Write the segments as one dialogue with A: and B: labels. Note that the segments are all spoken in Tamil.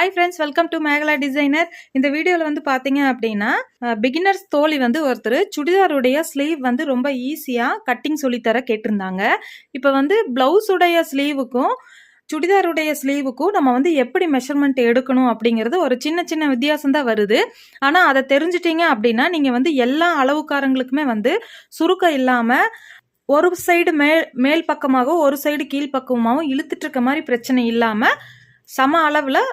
A: Hi friends welcome to Megala designer இந்த வீடியோவில் வந்து பார்த்தீங்க அப்படின்னா பிகினர்ஸ் தோழி வந்து ஒருத்தர் சுடிதாருடைய ஸ்லீவ் வந்து ரொம்ப ஈஸியாக கட்டிங் சொல்லித்தர கேட்டிருந்தாங்க. இப்போ வந்து ப்ளவுஸுடைய ஸ்லீவுக்கும் சுடிதாருடைய ஸ்லீவுக்கும் நம்ம வந்து எப்படி மெஷர்மெண்ட் எடுக்கணும் அப்படிங்கிறது ஒரு சின்ன சின்ன வித்தியாசம் தான் வருது. ஆனால் அதை தெரிஞ்சிட்டிங்க அப்படின்னா நீங்கள் வந்து எல்லா அளவுக்காரங்களுக்குமே வந்து சுருக்கம் இல்லாமல் ஒரு சைடு மேல் மேல் பக்கமாகவும் ஒரு சைடு கீழ் பக்கமாகவும் இழுத்துட்டு இருக்க மாதிரி பிரச்சனை இல்லாமல் சம அளவில்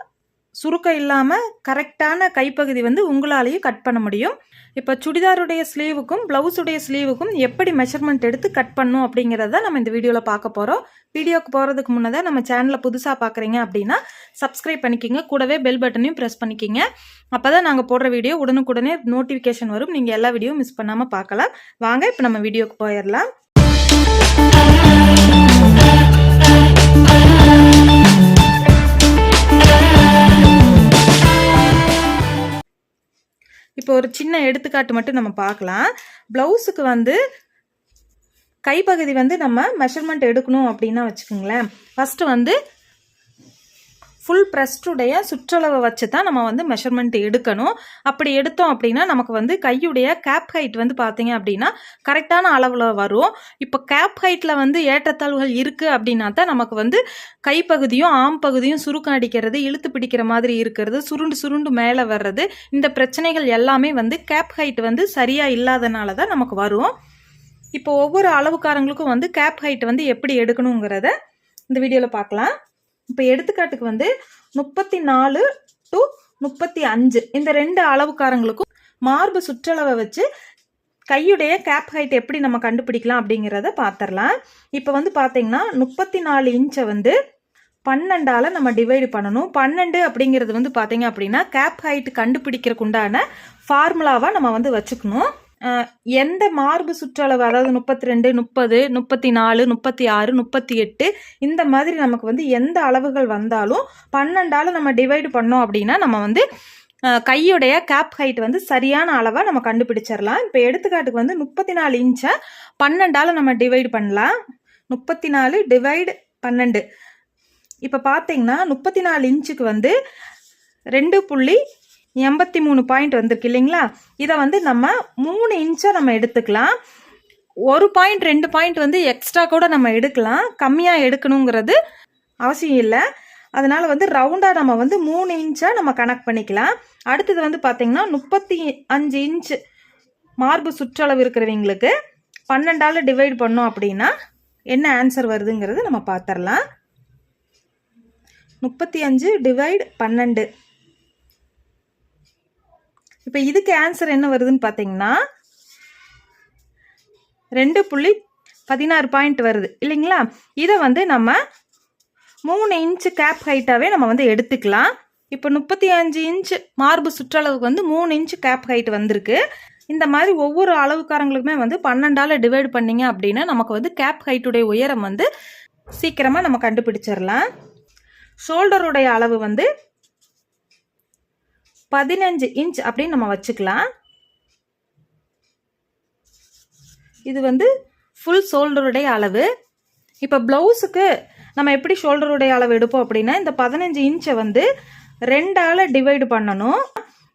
A: சுருக்கம் இல்லாமல் கரெக்டான கைப்பகுதி வந்து உங்களாலேயும் கட் பண்ண முடியும். இப்போ சுடிதாருடைய ஸ்லீவுக்கும் ப்ளவுஸுடைய ஸ்லீவுக்கும் எப்படி மெஷர்மெண்ட் எடுத்து கட் பண்ணும் அப்படிங்கிறத நம்ம இந்த வீடியோவில் பார்க்க போகிறோம் வீடியோக்கு போகிறதுக்கு முன்னதாக நம்ம சேனலை புதுசாக பார்க்குறீங்க அப்படின்னா சப்ஸ்கிரைப் பண்ணிக்கிங்க. கூடவே பெல் பட்டனையும் ப்ரெஸ் பண்ணிக்கிங்க. அப்போ தான் நாங்கள் போடுற வீடியோ உடனுக்குடனே நோட்டிஃபிகேஷன் வரும். நீங்கள் எல்லா வீடியோவும் மிஸ் பண்ணாமல் பார்க்கலாம். வாங்க இப்போ நம்ம வீடியோக்கு போயிடலாம். இப்போ ஒரு சின்ன எடுத்துக்காட்டு மட்டும் நம்ம பார்க்கலாம். ப்ளவுஸுக்கு வந்து கைப்பகுதி வந்து நம்ம மெஷர்மெண்ட் எடுக்கணும் அப்படின்னா வச்சுக்கோங்களேன். ஃபஸ்ட்டு வந்து ஃபுல் ப்ரெஸ்டுடைய சுற்றளவை வச்சு தான் நம்ம வந்து மெஷர்மெண்ட் எடுக்கணும். அப்படி எடுத்தோம் அப்படின்னா நமக்கு வந்து கையுடைய கேப் ஹைட் வந்து பார்த்தீங்க அப்படின்னா கரெக்டான அளவில் வரும். இப்போ கேப் ஹைட்டில் வந்து ஏற்றத்தாழ்வுகள் இருக்குது அப்படின்னா தான் நமக்கு வந்து கைப்பகுதியும் ஆம் பகுதியும் சுருக்கம் அடிக்கிறது இழுத்து பிடிக்கிற மாதிரி இருக்கிறது சுருண்டு சுருண்டு மேலே வர்றது இந்த பிரச்சனைகள் எல்லாமே வந்து கேப் ஹைட் வந்து சரியாக இல்லாதனால தான் நமக்கு வரும். இப்போ ஒவ்வொரு அளவுக்காரங்களுக்கும் வந்து கேப் ஹைட் வந்து எப்படி எடுக்கணுங்கிறத இந்த வீடியோவில் பார்க்கலாம். இப்போ எடுத்துக்காட்டுக்கு வந்து முப்பத்தி நாலு டு முப்பத்தி அஞ்சு இந்த ரெண்டு அளவுக்காரங்களுக்கும் மார்பு சுற்றளவை வச்சு கையுடைய கேப் ஹைட் எப்படி நம்ம கண்டுபிடிக்கலாம் அப்படிங்கிறத பார்த்துடலாம் இப்போ வந்து பார்த்தீங்கன்னா முப்பத்தி நாலு இன்ச்சை வந்து பன்னெண்டால் நம்ம டிவைடு பண்ணணும். பன்னெண்டு அப்படிங்கிறது வந்து பார்த்தீங்க அப்படின்னா கேப் ஹைட் கண்டுபிடிக்கிறக்குண்டான ஃபார்முலாவாக நம்ம வந்து வச்சுக்கணும். எந்த மார்பு சுற்றளவு அதாவது முப்பத்தி ரெண்டு முப்பது முப்பத்தி நாலு முப்பத்தி ஆறு முப்பத்தி எட்டு இந்த மாதிரி நமக்கு வந்து எந்த அளவுகள் வந்தாலும் பன்னெண்டால் நம்ம டிவைடு பண்ணோம் அப்படின்னா நம்ம வந்து கையுடைய கேப் ஹைட் வந்து சரியான அளவாக நம்ம கண்டுபிடிச்சிடலாம் இப்போ எடுத்துக்காட்டுக்கு வந்து முப்பத்தி நாலு இன்ச்சை பன்னெண்டால் நம்ம டிவைடு பண்ணலாம். முப்பத்தி நாலு டிவைடு பன்னெண்டு. இப்போ பார்த்தீங்கன்னா முப்பத்தி நாலு இன்ச்சுக்கு வந்து ரெண்டு புள்ளி எண்பத்தி மூணு பாயிண்ட் வந்திருக்கு இல்லைங்களா? இதை வந்து நம்ம மூணு இன்ச்சாக நம்ம எடுத்துக்கலாம். ஒரு பாயிண்ட் ரெண்டு பாயிண்ட் வந்து எக்ஸ்ட்ரா கூட நம்ம எடுக்கலாம். கம்மியாக எடுக்கணுங்கிறது அவசியம் இல்லை. அதனால் வந்து ரவுண்டாக நம்ம வந்து மூணு இன்ச்சாக நம்ம கனெக்ட் பண்ணிக்கலாம். அடுத்தது வந்து பார்த்திங்கன்னா முப்பத்தி அஞ்சு இன்ச்சு மார்பு சுற்றளவு இருக்கிறவங்களுக்கு பன்னெண்டால் டிவைட் பண்ணோம் அப்படின்னா என்ன ஆன்சர் வருதுங்கிறது நம்ம பார்த்துடலாம் முப்பத்தி அஞ்சு டிவைட் பன்னெண்டு. இப்போ இதுக்கு ஆன்சர் என்ன வருதுன்னு பார்த்தீங்கன்னா ரெண்டு புள்ளி பதினாறு பாயிண்ட் வருது. இல்லைங்களா? இதை வந்து நம்ம மூணு இன்ச்சு கேப் ஹைட்டாகவே நம்ம வந்து எடுத்துக்கலாம். இப்போ முப்பத்தி அஞ்சு இன்ச்சு மார்பு சுற்றளவுக்கு வந்து மூணு இன்ச்சு கேப் ஹைட் வந்திருக்கு. இந்த மாதிரி ஒவ்வொரு அளவுக்காரங்களுக்குமே வந்து பன்னெண்டால் டிவைட் பண்ணிங்க அப்படின்னா நமக்கு வந்து கேப் ஹைட்டுடைய உயரம் வந்து சீக்கிரமாக நம்ம கண்டுபிடிச்சிடலாம். ஷோல்டருடைய அளவு வந்து பதினஞ்சு இன்ச் அப்படின்னு நம்ம வச்சுக்கலாம். இது வந்து ஃபுல் ஷோல்டருடைய அளவு. இப்போ ப்ளவுஸுக்கு நம்ம எப்படி ஷோல்டருடைய அளவு எடுப்போம் அப்படின்னா இந்த பதினஞ்சு இன்ச்சை வந்து ரெண்டால் டிவைடு பண்ணணும்.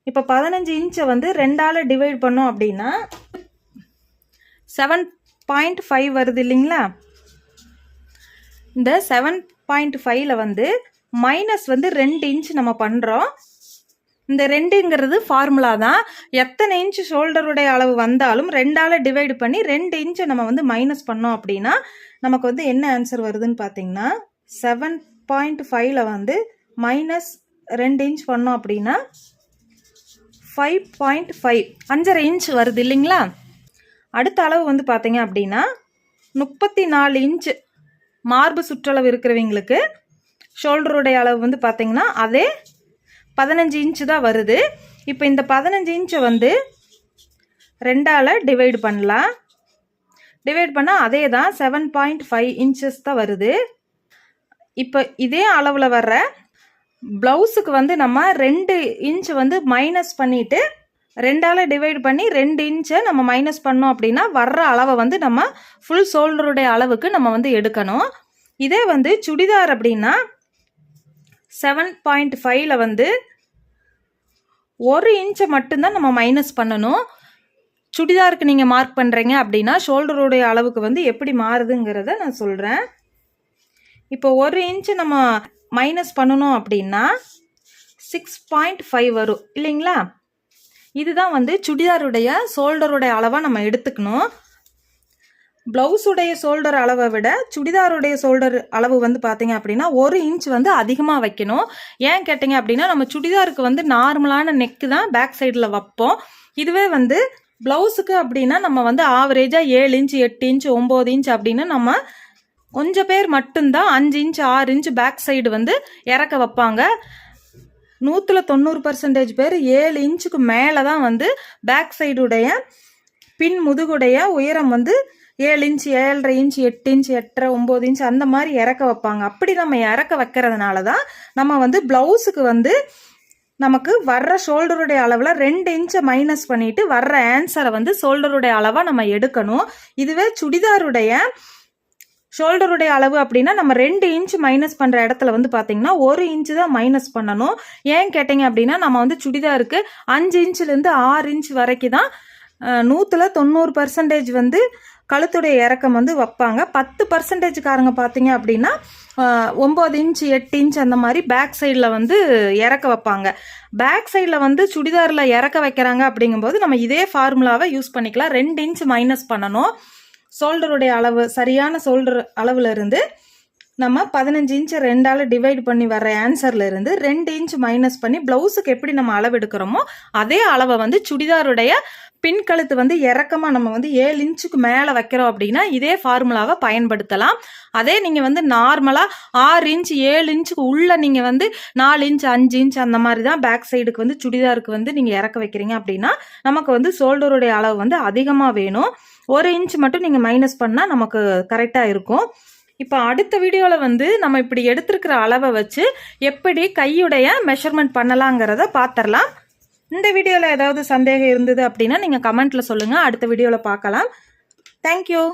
A: இப்போ பதினஞ்சு இன்ச்சை வந்து ரெண்டால் டிவைட் பண்ணோம் அப்படின்னா செவன் பாயிண்ட் ஃபைவ் வருது இல்லைங்களா? இந்த செவன் பாயிண்ட் ஃபைவ்ல வந்து மைனஸ் வந்து ரெண்டு இன்ச் நம்ம பண்ணுறோம் இந்த ரெண்டுங்கிறது ஃபார்முலா தான். எத்தனை இன்ச் ஷோல்டருடைய அளவு வந்தாலும் ரெண்டால் டிவைடு பண்ணி ரெண்டு இன்ச்சை நம்ம வந்து மைனஸ் பண்ணோம் அப்படின்னா நமக்கு வந்து என்ன ஆன்சர் வருதுன்னு பார்த்தீங்கன்னா செவன் பாயிண்ட் ஃபைவ்ல வந்து மைனஸ் ரெண்டு இன்ச் பண்ணோம் அப்படின்னா ஃபைவ் பாயிண்ட் ஃபைவ் அஞ்சரை இன்ச் வருது இல்லைங்களா? அடுத்த அளவு வந்து பார்த்தீங்க அப்படின்னா முப்பத்தி நாலு இன்ச் மார்பு சுற்றளவு இருக்கிறவங்களுக்கு ஷோல்டருடைய அளவு வந்து பார்த்தீங்கன்னா அதே பதினஞ்சு இன்ச்சு தான் வருது. இப்போ இந்த பதினஞ்சு இன்ச்சை வந்து ரெண்டால் டிவைடு பண்ணலாம். டிவைட் பண்ணால் அதே தான் செவன் பாயிண்ட் ஃபைவ் இன்ச்சஸ் தான் வருது. இப்போ இதே அளவில் வர்ற ப்ளவுஸுக்கு வந்து நம்ம ரெண்டு இன்ச் வந்து மைனஸ் பண்ணிவிட்டு ரெண்டால் டிவைட் பண்ணி ரெண்டு இன்ச்சை நம்ம மைனஸ் பண்ணோம் அப்படின்னா வர்ற அளவை வந்து நம்ம ஃபுல் ஷோல்டருடைய அளவுக்கு நம்ம வந்து எடுக்கணும். இதே வந்து சுடிதார் அப்படின்னா செவன் பாயிண்ட் ஃபைவ்ல வந்து ஒரு இன்ச்சை மட்டும்தான் நம்ம மைனஸ் பண்ணணும். சுடிதாருக்கு நீங்கள் மார்க் பண்ணுறீங்க அப்படின்னா ஷோல்டருடைய அளவுக்கு வந்து எப்படி மாறுதுங்கிறத நான் சொல்கிறேன் இப்போ ஒரு இன்ச்சு நம்ம மைனஸ் பண்ணணும் அப்படின்னா சிக்ஸ் பாயிண்ட் ஃபைவ் வரும் இல்லைங்களா? இதுதான் வந்து சுடிதாருடைய ஷோல்டருடைய அளவாக நம்ம எடுத்துக்கணும். ப்ளவுஸுடைய ஷோல்டர் அளவை விட சுடிதாருடைய ஷோல்டர் அளவு வந்து பார்த்தீங்க அப்படின்னா ஒரு இன்ச் வந்து அதிகமாக வைக்கணும். ஏன் கேட்டிங்க அப்படின்னா நம்ம சுடிதாருக்கு வந்து நார்மலான நெக்கு தான் பேக் சைடில் வைப்போம். இதுவே வந்து ப்ளவுஸுக்கு அப்படின்னா நம்ம வந்து ஆவரேஜாக ஏழு இன்ச் எட்டு இன்ச் ஒம்பது இன்ச் அப்படின்னு நம்ம கொஞ்சம் பேர் மட்டும்தான் அஞ்சு இன்ச் ஆறு இன்ச் பேக் சைடு வந்து இறக்க வைப்பாங்க. நூற்றில் தொண்ணூறு பர்சன்டேஜ் பேர் ஏழு இன்ச்சுக்கு மேலே தான் வந்து பேக் சைடுடைய பின் முதுகுடைய உயரம் வந்து ஏழு இன்ச் ஏழரை இன்ச் எட்டு இன்ச் எட்டரை ஒம்பது இன்ச் அந்த மாதிரி இறக்க வைப்பாங்க. அப்படி நம்ம இறக்க வைக்கிறதுனால தான் நம்ம வந்து ப்ளவுஸுக்கு வந்து நமக்கு வர்ற ஷோல்டருடைய அளவில் ரெண்டு இன்ச்சை மைனஸ் பண்ணிட்டு வர்ற ஆன்சரை வந்து ஷோல்டருடைய அளவாக நம்ம எடுக்கணும். இதுவே சுடிதாருடைய ஷோல்டருடைய அளவு அப்படின்னா நம்ம ரெண்டு இன்ச் மைனஸ் பண்ணுற இடத்துல வந்து பார்த்தீங்கன்னா ஒரு இன்ச்சு தான் மைனஸ் பண்ணணும். ஏன் கேட்டிங்க அப்படின்னா நம்ம வந்து சுடிதாருக்கு அஞ்சு இன்ச்சுலேருந்து ஆறு இன்ச் வரைக்கும் தான் நூற்றில் தொண்ணூறு பர்சன்டேஜ் வந்து கழுத்துடைய இறக்கம் வந்து வைப்பாங்க. பத்து பர்சன்டேஜ்காரங்க பார்த்தீங்க அப்படின்னா ஒம்பது இன்ச் எட்டு இன்ச் அந்த மாதிரி பேக் சைடில் வந்து இறக்க வைப்பாங்க. பேக் சைடில் வந்து சுடிதாரில் இறக்க வைக்கிறாங்க அப்படிங்கும்போது நம்ம இதே ஃபார்முலாவை யூஸ் பண்ணிக்கலாம். ரெண்டு இன்ச் மைனஸ் பண்ணணும். ஷோல்டருடைய அளவு சரியான ஷோல்டர் அளவில் இருந்து நம்ம பதினஞ்சு இன்ச்சை ரெண்டால் டிவைட் பண்ணி வர ஆன்சரில் இருந்து ரெண்டு இன்ச் மைனஸ் பண்ணி ப்ளவுஸுக்கு எப்படி நம்ம அளவு எடுக்கிறோமோ அதே அளவை வந்து சுடிதாருடைய பின் கழுத்து வந்து இறக்கமாக நம்ம வந்து ஏழு இன்ச்சுக்கு மேலே வைக்கிறோம் அப்படின்னா இதே ஃபார்முலாவை பயன்படுத்தலாம். அதே நீங்கள் வந்து நார்மலாக ஆறு இன்ச் ஏழு இன்ச்சுக்கு உள்ளே நீங்கள் வந்து நாலு இன்ச் அஞ்சு இன்ச் அந்த மாதிரி தான் பேக் சைடுக்கு வந்து சுடிதாருக்கு வந்து நீங்கள் இறக்க வைக்கிறீங்க அப்படின்னா நமக்கு வந்து ஷோல்டருடைய அளவு வந்து அதிகமாக வேணும். ஒரு இன்ச் மட்டும் நீங்கள் மைனஸ் பண்ணால் நமக்கு கரெக்டாக இருக்கும். இப்போ அடுத்த வீடியோவில் வந்து நம்ம இப்படி எடுத்திருக்கிற அளவை வச்சு எப்படி கையுடைய மெஷர்மெண்ட் பண்ணலாங்கிறத பார்த்துடலாம் இந்த வீடியோவில் ஏதாவது சந்தேகம் இருந்தது அப்படின்னா நீங்கள் கமெண்ட்டில் சொல்லுங்கள் அடுத்த வீடியோவில் பார்க்கலாம் தேங்க்யூ